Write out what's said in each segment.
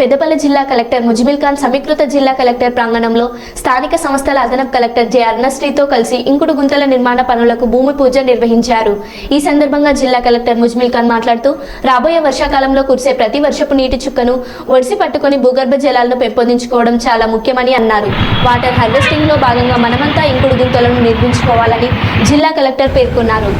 పెద్దపల్లి జిల్లా కలెక్టర్ ముజిబిల్ ఖాన్ సమీకృత జిల్లా కలెక్టర్ ప్రాంగణంలో స్థానిక సంస్థల అదనపు కలెక్టర్ జె అర్ణశ్రీతో కలిసి ఇంకుడు గుంతల నిర్మాణ పనులకు భూమి పూజ నిర్వహించారు. ఈ సందర్భంగా జిల్లా కలెక్టర్ ముజ్మిల్ ఖాన్ మాట్లాడుతూ రాబోయే వర్షాకాలంలో కురిసే ప్రతి వర్షపు నీటి చుక్కను ఒడిసి పట్టుకొని భూగర్భ జలాలను పెంపొందించుకోవడం చాలా ముఖ్యమని అన్నారు. వాటర్ హార్వెస్టింగ్లో భాగంగా మనమంతా ఇంకుడు గుంతలను నిర్మించుకోవాలని జిల్లా కలెక్టర్ పేర్కొన్నారు.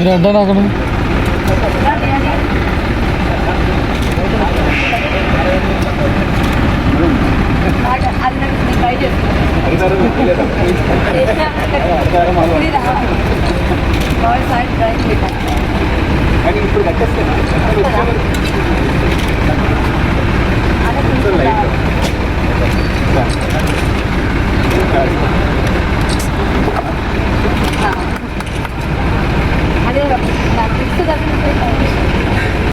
మీరు అడ్డా అక్కడ కానీ ఇప్పుడు కట్టేస్తాను